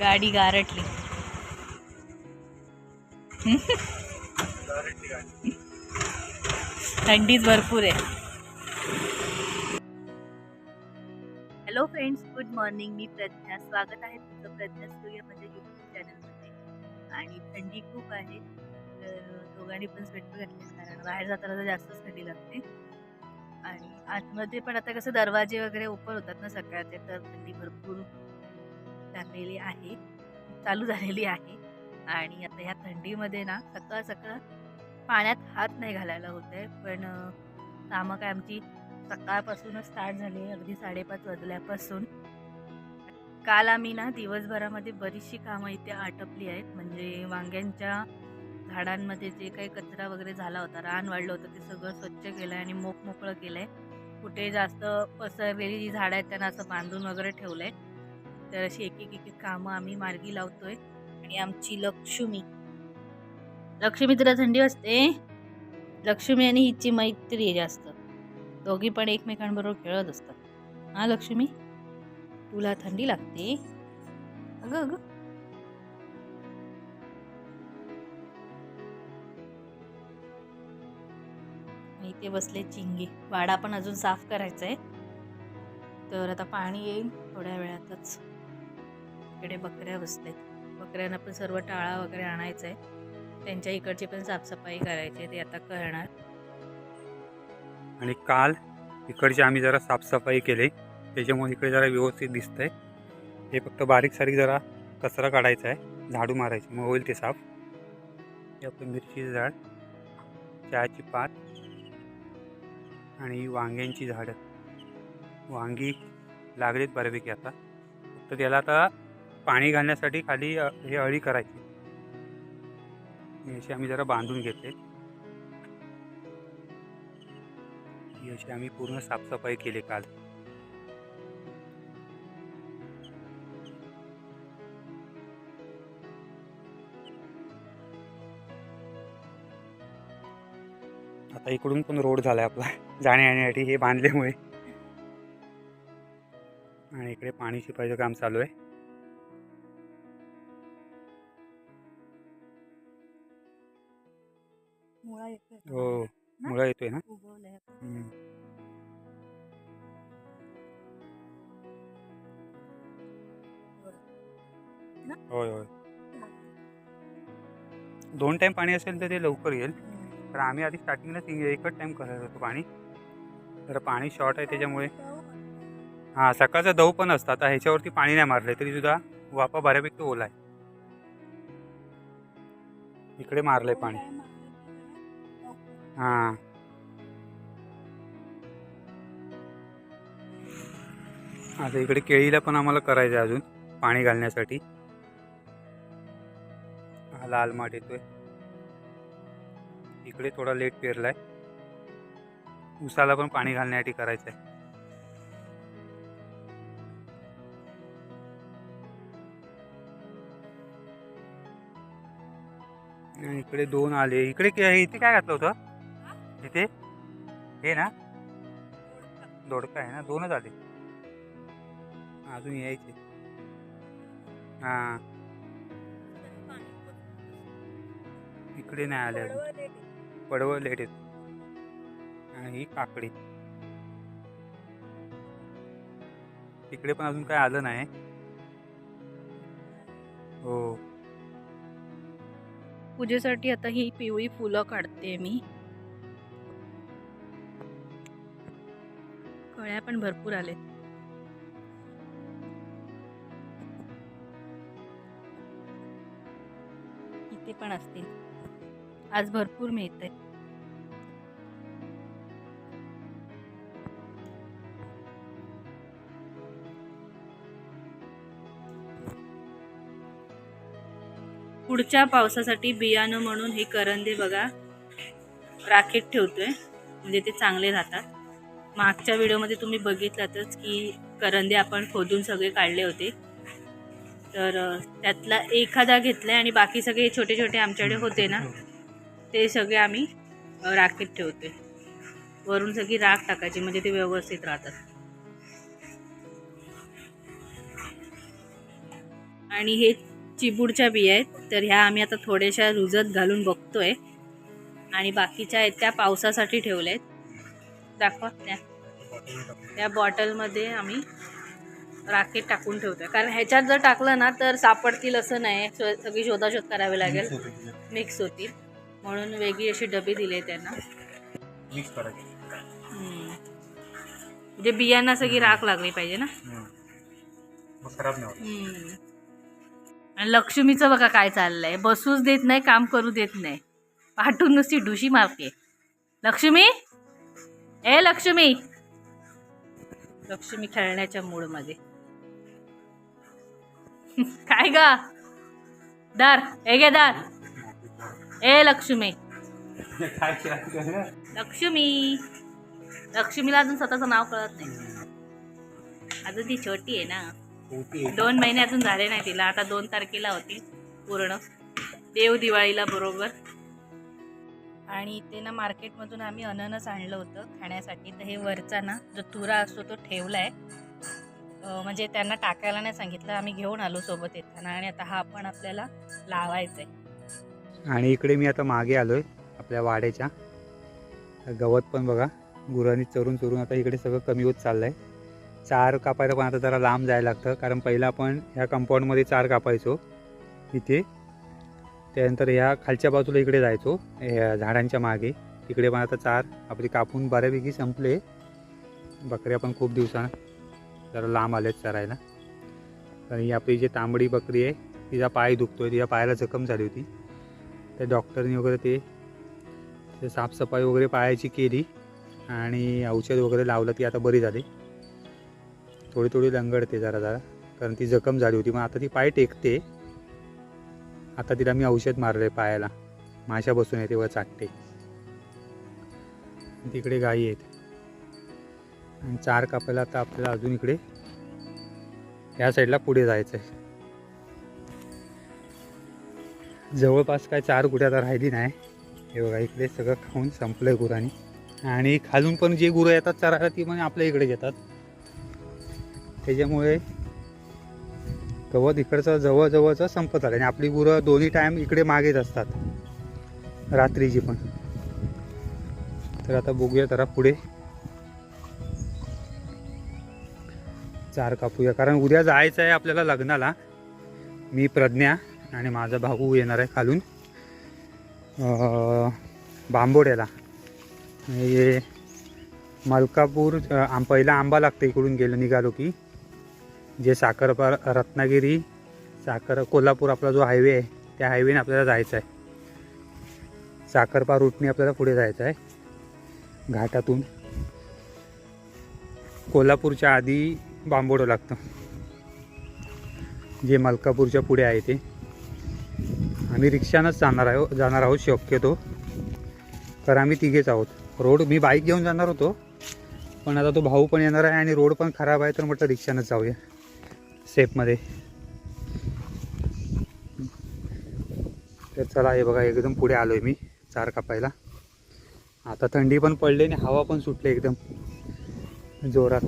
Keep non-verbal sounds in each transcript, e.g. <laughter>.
गाडी गारटली. थंडीच भरपूर आहे. हॅलो फ्रेंड्स गुड मॉर्निंग मी प्रज्ञा. स्वागत आहे तुमचं प्रज्ञा स्टुडिओ माझ्या यूट्यूब चॅनलमध्ये आणि थंडी खूप आहे तर दोघांनी पण स्वेटर घातले कारण बाहेर जाताना तर जास्तच थंडी लागते. आणि आतमध्ये पण आता कसं दरवाजे वगैरे ओपन होतात ना सकाळचे तर थंडी भरपूर लागलेली आहे चालू झालेली आहे. आणि आता ह्या थंडीमध्ये ना सकाळ सकाळ पाण्यात हात नाही घालायला होत आहे. पण कामं काय आमची सकाळपासूनच स्टार्ट झाली अगदी साडेपाच वाजल्यापासून. काल आम्ही ना दिवसभरामध्ये बरीचशी कामं इथे आटपली आहेत. म्हणजे वांग्यांच्या झाडांमध्ये जे काही कचरा वगैरे झाला होता रान वाढलं होतं ते सगळं स्वच्छ केलं आहे आणि मोकमोकळं केलं आहे कुठे जास्त पसरलेली जी झाडं आहेत त्यांना असं बांधून वगैरे ठेवलं आहे तर अशी एक एक एक कामं आम्ही मार्गी लावतोय आणि आमची लक्ष्मी. लक्ष्मी तुला थंडी वाजते लक्ष्मी आणि हिची मैत्री आहे जास्त. दोघी पण एकमेकांबरोबर खेळत असतात. हा लक्ष्मी? तुला थंडी लागते? अगं अगं. इथे बसले चिंगे. वाडा पण अजून साफ करायचा आहे तर आता पाणी येईल थोड्या वेळातच. इकडे बकऱ्या बसलेत. बकऱ्यांना पण सर्व टाळा वगैरे आणायचं आहे त्यांच्या इकडची पण साफसफाई करायची आहे ते आता करणार. आणि काल इकडची आम्ही जरा साफसफाई केली. त्याच्यामुळे इकडे जरा व्यवस्थित दिसतंय. हे फक्त बारीक सारीक जरा कचरा काढायचा आहे. झाडू मारायची मग होईल ते साफ. आपलं मिरचीचं झाड चहाची पात आणि वांग्यांची झाडं. वांगी लागलीत बऱ्यापैकी आता. फक्त त्याला आता पाणी घालण्यासाठी खाली हे अळी करायची. अशी आम्ही जरा बांधून घेतले. ही अशी आम्ही पूर्ण साफसफाई केली काल. आता इकडून पण रोड झालाय आपला. जाण्या येण्यासाठी हे बांधल्यामुळे. आणि इकडे पाणी शिपायचं काम चालू आहे. मुळा येतोय हो मुळा येतोय ना? उगवलंय हम्म. होय होय. दोन टाइम पाणी असेल तर ते लवकर येईल. तर आम्ही आधी स्टार्टिंगलाच एकच टाइम करत होतो पाणी. तर पाणी शॉर्ट आहे त्याच्यामुळे. हां सकाळचा दव पण असतं. आता ह्याच्यावरती पाणी नाही मारलंय तरी सुद्धा वापा बऱ्यापैकी ओला आहे इकडे मारलंय पाणी. हां. आता इकडे केळीला पण आम्हाला करायचं आहे अजून पाणी घालण्यासाठी. हा लाल माठ येतोय. इकडे थोडा लेट पेरलाय. उसाला पण पाणी घालण्यासाठी करायचं आहे इकडे दोन आले. इकडे के- इथे काय घातलं होतं? इथे हे ना? दोडका आहे ना? दोनच आले. अजून यायचे. हां. इकडे नाही आले अजून. पडवळ लेट येत. आणि ही काकडी. इकडे पण अजून काय आलं नाही. हो. पूजेसाठी आता ही पिवळी फुलं काढते मी. कळ्या पण भरपूर आले. इथे पण असतील. आज भरपूर मिळते पुढच्या पावसासाठी बियाणं म्हणून हे करंदे बघा. राखेत ठेवतोय. म्हणजे ते चांगले राहतात. मागच्या व्हिडिओमध्ये तुम्ही बघितलातच की करंदे आपण खोदून सगळे काढले होते. तर त्यातला एखादा घेतला आणि बाकी सगळे छोटे छोटे आमच्याकडे होते ना ते सगळे आम्ही राखेत ठेवते वरून सगळी राख टाकायची म्हणजे ते व्यवस्थित राहतात. आणि हे चिबूडच्या बिया आहेत तर ह्या आम्ही आता थोड्याशा रुजत घालून बघतोय. आणि बाकीच्या आहेत त्या पावसासाठी ठेवल्या आहेत दाखवा त्या. त्या बॉटलमध्ये आम्ही राखेत टाकून ठेवतोय. कारण ह्याच्यात जर टाकलं ना तर सापडतील असं नाही. सगळी शोधाशोध करावी लागेल. मिक्स होतील म्हणून वेगळी अशी डबी दिली त्यांना. मिक्स करायची. म्हणजे बियांना सगळी राख लागली पाहिजे ना? खराब नाही. आणि लक्ष्मीचं बघा काय चाललंय. बसूच देत नाही काम करू देत नाही. पाठून नुसती ढुशी मारते. लक्ष्मी? ए लक्ष्मी! लक्ष्मी खेळण्याच्या मूडमध्ये <laughs> काय गा? दार ए गे दार. ए लक्ष्मी? लक्ष्मी. लक्ष्मीला अजून स्वतःचं नाव कळत नाही. अजून ती छोटी आहे ना. दोन महिने अजून झाले नाही तिला. आता दोन तारखेला होती पूर्ण. देव दिवाळीला बरोबर. आणि ते ना मार्केटमधून आम्ही अननस आणलं होतं खाण्यासाठी. तर हे वरचा ना जो तुरा असतो तो ठेवला आहे म्हणजे त्यांना टाकायला नाही सांगितलं. आम्ही घेऊन आलो सोबत येताना आणि आता हा पण आपल्याला लावायचा आहे आणि इकडे मी आता मागे आलोय आपल्या वाड्याच्या. गवत पण बघा गुरांनी चरून चरून आता इकडे सगळं कमी होत चाललंय. चार कापायला पण आता जरा लांब जायला लागतं. कारण पहिला आपण ह्या कंपाऊंडमध्ये चार कापायचो. इथे त्यानंतर ह्या खालच्या बाजूला इकडे जायचो झाडांच्या मागे. तिकडे पण आता चार. आपली कापून बऱ्यापैकी संपले. बकऱ्या पण खूप दिवसानं जरा लांब आल्यात चरायला. कारण ही आपली जी तांबडी बकरी आहे तिचा पाय दुखतोय तिच्या पायाला जखम झाली होती. त्या डॉक्टरनी वगैरे ते ते साफसफाई वगैरे पायाची केली आणि औषध वगैरे लावलं ती आता बरी झाली. थोडी थोडी लंगडते जरा जरा कारण ती जखम झाली होती. मग आता ती पाय टेकते. आता तिला मी औषध मारले पायाला. माशा बसून येते व चाटते. तिकडे गाई आहेत. आणि चार कापायला आता आपल्याला अजून इकडे या साईडला पुढे जायचं आहे जवळपास काय चार गुढ्या आता राहिली नाही. हे बघा इकडे सगळं खाऊन संपलंय गुरांनी. आणि खालून पण जे गुरं येतात चरायला ती पण आपल्या इकडे येतात त्याच्यामुळे गवत इकडचं जवळजवळचं संपत आलं. आणि आपली गुरं दोन्ही टाईम इकडे मागेच असतात. रात्रीची पण. तर आता बघूया जरा पुढे. चार कापूया. कारण उद्या जायचं आहे आपल्याला लग्नाला. मी प्रज्ञा आणि माझा भाऊ येणार आहे खालून. बांबोड्याला. हे मलकापूर आम पहिला आंबा लागतो इकडून गेलं निघालो की. जे साखरपार रत्नागिरी साखर कोल्हापूर आपला जो हायवे आहे त्या हायवेने आपल्याला जायचं आहे साखरपा रूटने आपल्याला पुढे जायचं आहे घाटातून कोल्हापूरच्या आधी बांबोडं लागतं. जे मलकापूरच्या पुढे आहे ते. आम्ही रिक्षानंच जाणार आहो जाणार आहोत शक्यतो. तर आम्ही तिघेच आहोत. रोड मी बाईक घेऊन जाणार होतो. पण आता तो भाऊ पण येणार आहे आणि रोड पण खराब आहे तर म्हटलं रिक्षानंच जाऊया. स्टेपमध्ये तर चला हे बघा एकदम पुढे आलो आहे मी चार कापायला. आता थंडी पण पडली आणि हवा पण सुटली एकदम जोरात.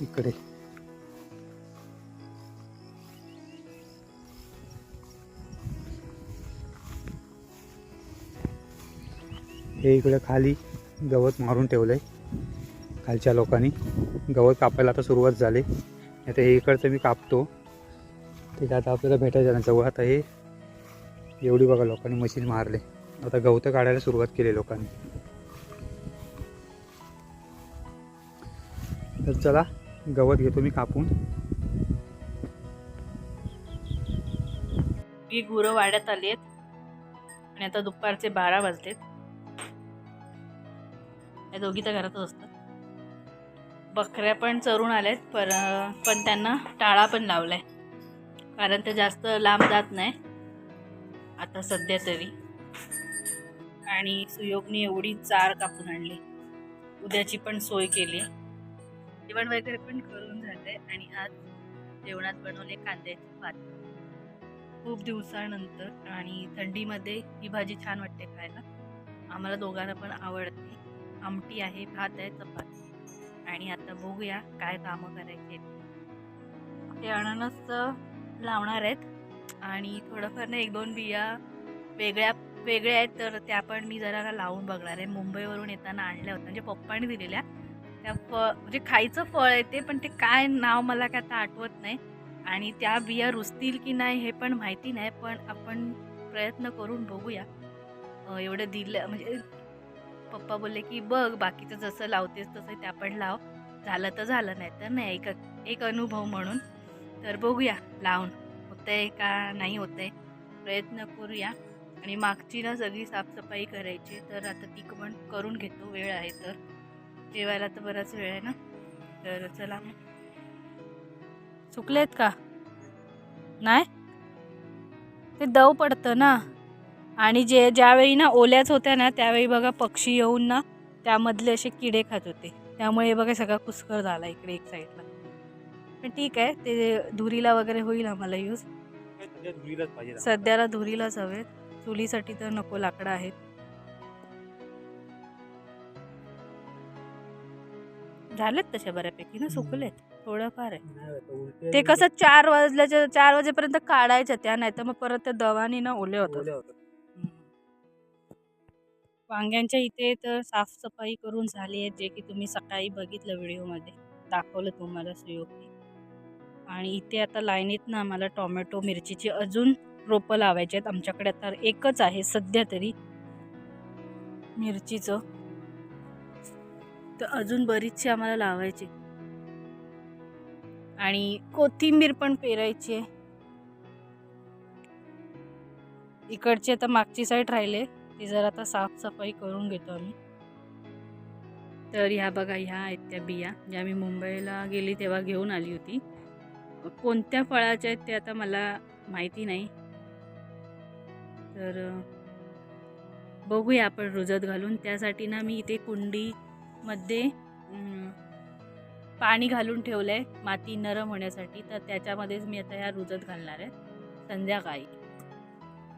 इकडे. हे इकडे खाली गवत मारून ठेवलं आहे खालच्या लोकांनी. गवत कापायला आता सुरुवात झाली. आता हे इकडचं मी कापतो. ते आता आपल्याला भेटायचं नाही जवळ. आता हे एवढी बघा लोकांनी मशीन मारले. आता गवतं काढायला सुरुवात केली लोकांनी. तर चला गवत घेतो मी कापून. ही गुरं वाड्यात आली आहेत आणि आता दुपारचे बारा वाजलेत. या दोघी तर घरातच असतात. बकऱ्या पण चरून आल्यात पर पण त्यांना टाळा पण लावला आहे कारण ते जास्त लांब जात नाही आता सध्या तरी. आणि सुयोगने एवढी चार कापून आणली. उद्याची पण सोय केली. जेवण वगैरे पण करून झाले आणि आज जेवणात बनवले कांद्याची भात. खूप दिवसानंतर आणि थंडीमध्ये ही भाजी छान वाटते खायला. आम्हाला दोघांना पण आवडते. आमटी आहे भात आहे चपाती. आणि आता बघूया काय कामं करायचे ते अननस लावणार आहेत. आणि थोडंफार ना एक दोन बिया वेगळ्या वेगळ्या आहेत तर त्या पण मी जरा लावून बघणार आहे. मुंबईवरून येताना आणल्या होत्या. म्हणजे पप्पाने दिलेल्या. त्या फळ म्हणजे खायचं फळ आहे ते पण ते काय नाव मला काय आता आठवत नाही. आणि त्या बिया रुजतील की नाही हे पण माहिती नाही पण आपण प्रयत्न करून बघूया. एवढं दिलं म्हणजे पप्पा बोलले की बघ बाकीचं जसं लावतेस तसं त्या पण लाव. झालं तर झालं नाही तर नाही एक एक अनुभव म्हणून. तर बघूया लावून. होतंय का नाही होतंय? प्रयत्न करूया. आणि मागची ना सगळी साफसफाई करायची तर आता ती पण करून घेतो वेळ आहे तर. जेवायला तर बराच वेळ आहे ना? तर चला मग. सुकलेत का? नाही? ते दव पडतं ना? आणि जे ज्यावेळी ना ओल्याच होत्या ना त्यावेळी बघा पक्षी येऊन ना त्यामधले असे किडे खात होते. त्यामुळे बघा सगळा कुस्कर झाला इकडे एक साईडला पण ठीक आहे ते धुरीला वगैरे होईल आम्हाला यूज सध्याला धुरीलाच हवेत. चुलीसाठी तर नको लाकडं आहेत. झालेत तशा बऱ्यापैकी ना सुकलेत. थोडंफार आहे. ते कसं चार वाजल्याच्या चार वाजेपर्यंत काढायच्या त्या नाही तर मग परत त्या दवानी ना ओले होतात. वांग्यांच्या इथे तर साफसफाई करून झाली आहे जे की तुम्ही सकाळी बघितलं व्हिडिओमध्ये. दाखवलं तुम्हाला सुयोगने आणि इथे आता लाईनीत ना आम्हाला टोमॅटो मिरचीची अजून रोपं लावायची आहेत. आमच्याकडे आता एकच आहे सध्या तरी मिरचीचं. तर अजून बरीचशी आम्हाला लावायची आणि कोथिंबीर पण पेरायची आहे. इकडची आता मागची साईड राहिले ती जर आता साफसफाई करून घेतो आम्ही. तर ह्या बघा ह्या आहेत त्या बिया ज्या मी मुंबईला गेली तेव्हा घेऊन आली होती. कोणत्या फळाच्या आहेत ते आता मला माहिती नाही. तर बघूया आपण रुजत घालून. त्यासाठी ना मी इथे कुंडीमध्ये पाणी घालून ठेवलं आहे माती नरम होण्यासाठी. तर त्याच्यामध्येच मी आता ह्या रुजत घालणार आहे. संध्याकाळी.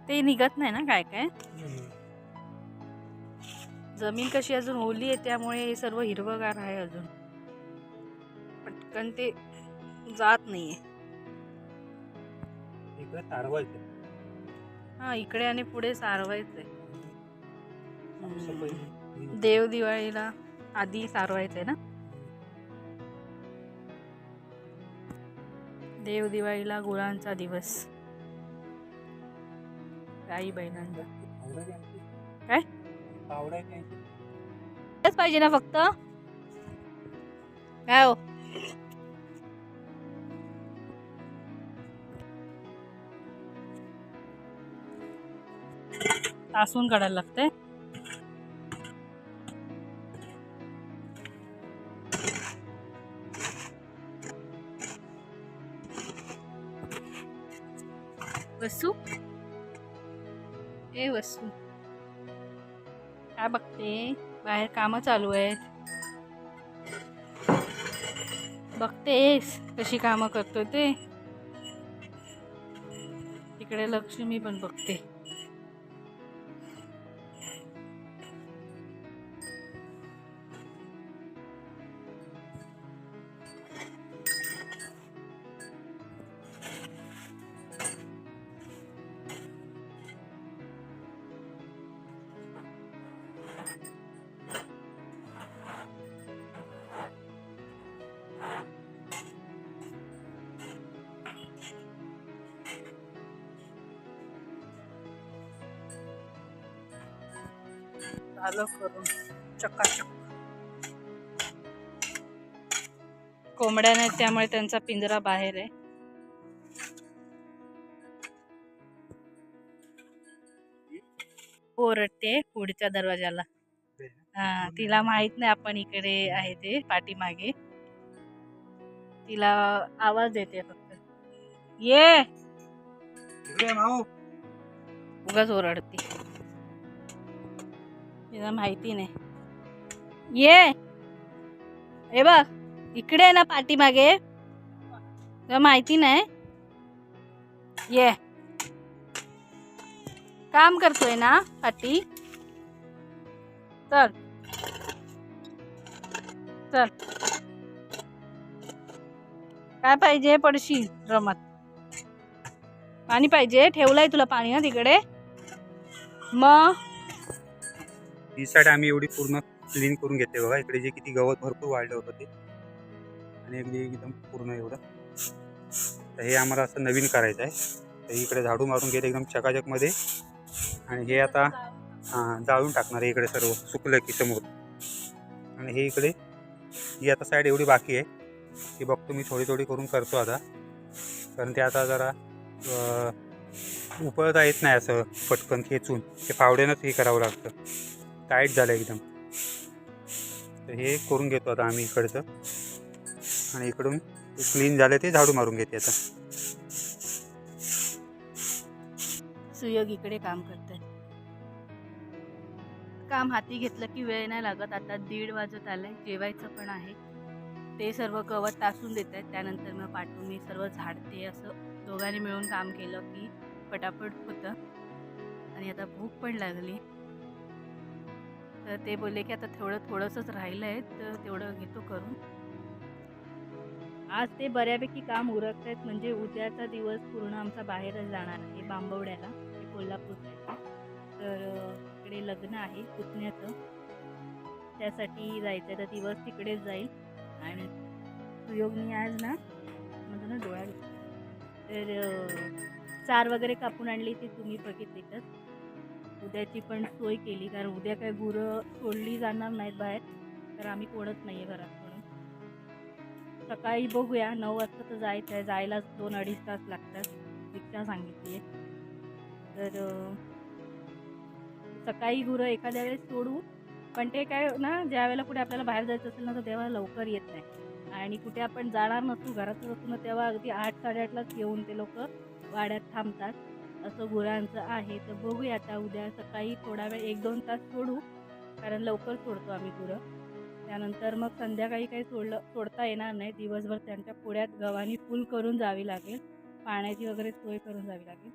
ते निघत नाही ना काय काय? जमीन कशी अजून ओली आहे त्यामुळे हे सर्व हिरवगार आहे अजून. पटकन ते जात नाहीये. इकडे तारवायचं हा इकडे आणि पुढे सारवायचंय. देव दिवाळीला आधी सारवायचंय ना? देव दिवाळीला गुळांचा दिवस. आवडा द्यायची. काय? आवडा तेच पाहिजे ना फक्त. काय हो? तासून काढायला लागतंय. वसू? ए वसू. काय बघते? बाहेर कामं चालू आहेत. बघतेस कशी कामं करतो ते? तिकडे लक्ष्मी पण बघते. झालं करून. चकाचक. कोंबड्या नाहीत त्यामुळे त्यांचा पिंजरा बाहेर आहे. ओरडते पुढच्या दरवाजाला. हा तिला माहीत नाही आपण इकडे आहे ते पाठीमागे. तिला आवाज देते फक्त. ये. उगाच ओरडते. तिला माहिती नाही. ये. हे बघ इकडे आहे ना पाठीमागे. तुला माहिती नाही? ये. काम करतोय ना पाठी चल. चल. काय पाहिजे पडशील रमत? पाणी पाहिजे ठेवलंय तुला पाणी ना तिकडे. मग ही साईड आम्ही एवढी पूर्ण क्लीन करून घेते बघा. इकडे जे किती गवत भरपूर वाढलं होतं ते. आणि अगदी एकदम पूर्ण एवढं. तर हे आम्हाला असं नवीन करायचं आहे. तर इकडे झाडू मारून घेते एकदम चकाचकमध्ये आणि हे आता हां जाळून टाकणार आहे इकडे सर्व. सुकलं की समोर. आणि हे इकडे ही आता साईड एवढी बाकी आहे. ती बघतो मी थोडी थोडी करून करतो आता. कारण ते आता जरा उपळता येत नाही असं पटकन खेचून. ते फावड्यानंच हे करावं लागतं. टाईट झालं एकदम. तर हे करून घेतो आता आम्ही इकडचं. आणि इकडून क्लीन झालं ते झाडू मारून घेते आता. सुयोग इकडे काम करताय. काम हाती घेतलं की वेळ नाही लागत. आता दीड वाजत आलंय. जेवायचं पण आहे. ते सर्व गवत टासून देत आहेत. त्यानंतर मग पाठवून मी सर्व झाडते असं दोघांनी मिळून काम केलं की पटापट होतं. आणि आता भूक पण लागली. तर ते बोलले की आता थोडं थोडंसंच राहिलं आहे तर तेवढं घेतो करून. आज ते बऱ्यापैकी काम उरकत आहेत म्हणजे उद्याचा दिवस पूर्ण आमचा बाहेरच जाणार आहे बांबवड्याला ते कोल्हापूर आहे तर इकडे तिकडे लग्न आहे पुतण्याचं. त्यासाठी जायचं आहे तर दिवस तिकडेच जाईल. आणि सुयोगनी आज ना म्हणजे ना डोळ्या तर चार वगैरे कापून आणली ती तुम्ही बघितलीतच उद्याची पण सोय केली कारण उद्या काय गुरं सोडली जाणार नाहीत बाहेर तर आम्ही कोणच नाही आहे घरात म्हणून. सकाळी बघूया नऊ वाजता तर जायचं आहे जायला दोन अडीच तास लागतात रिक्षा सांगितली आहे तर सकाळी गुरं एखाद्या वेळेस सोडू पण ते काय ना ज्या वेळेला कुठे आपल्याला बाहेर जायचं असेल ना तर तेव्हा लवकर येत नाही. आणि कुठे आपण जाणार नसू घरातच असू ना तेव्हा अगदी आठ साडेआठलाच येऊन ते लोक वाड्यात थांबतात. असं गुरांचं आहे तर बघूया आता उद्या सकाळी थोडा वेळ एक दोन तास सोडू कारण लवकर सोडतो आम्ही गुरं. त्यानंतर मग संध्याकाळी काही सोडलं सोडता येणार नाही. दिवसभर त्यांच्या पुढ्यात गव्हाणी फुल करून जावी लागेल. पाण्याची वगैरे सोय करून जावी लागेल.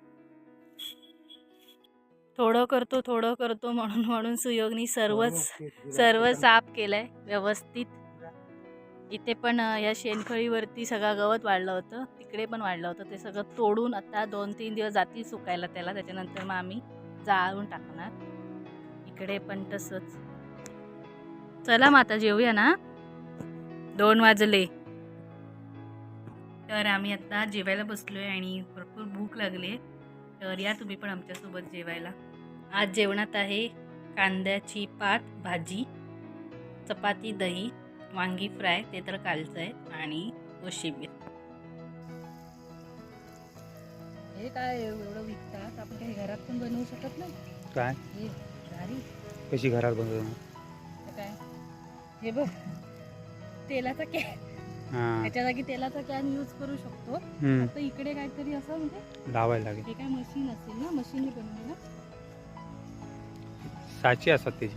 थोडं करतो थोडं करतो म्हणून म्हणून सुयोगनी सर्वच सर्व साफ केलंय व्यवस्थित. इथे पण या शेणखळीवरती सगळं गवत वाढलं होतं. तिकडे पण वाढलं होतं. ते सगळं तोडून आता दोन तीन दिवस जातील सुकायला त्याला. त्याच्यानंतर मग आम्ही जाळून टाकणार. इकडे पण तसंच. चला मग आता जेवूया ना? दोन वाजले. तर आम्ही आता जेवायला बसलोय आणि भरपूर भूक लागली तर या तुम्ही पण आमच्यासोबत जेवायला. आज जेवणात आहे कांद्याची पात भाजी चपाती दही वांगी फ्राय ते तर कालचं आहे आणि कोशिंबीर. हे काय एवढं विकतात? आपण काही घरात पण बनवू शकत नाही? काय? हे भारी. कशी घरात बनवतो तर काय? हे बघ तेलाचा कॅन. हां. त्याच्या जागी तेलाचा कॅन यूज करू शकतो. हम्म, फक्त इकडे काहीतरी असं म्हणजे लावायला लागेल. हे काय मशीन असेल ना? मशीनने बनवलं साची असतात त्याची.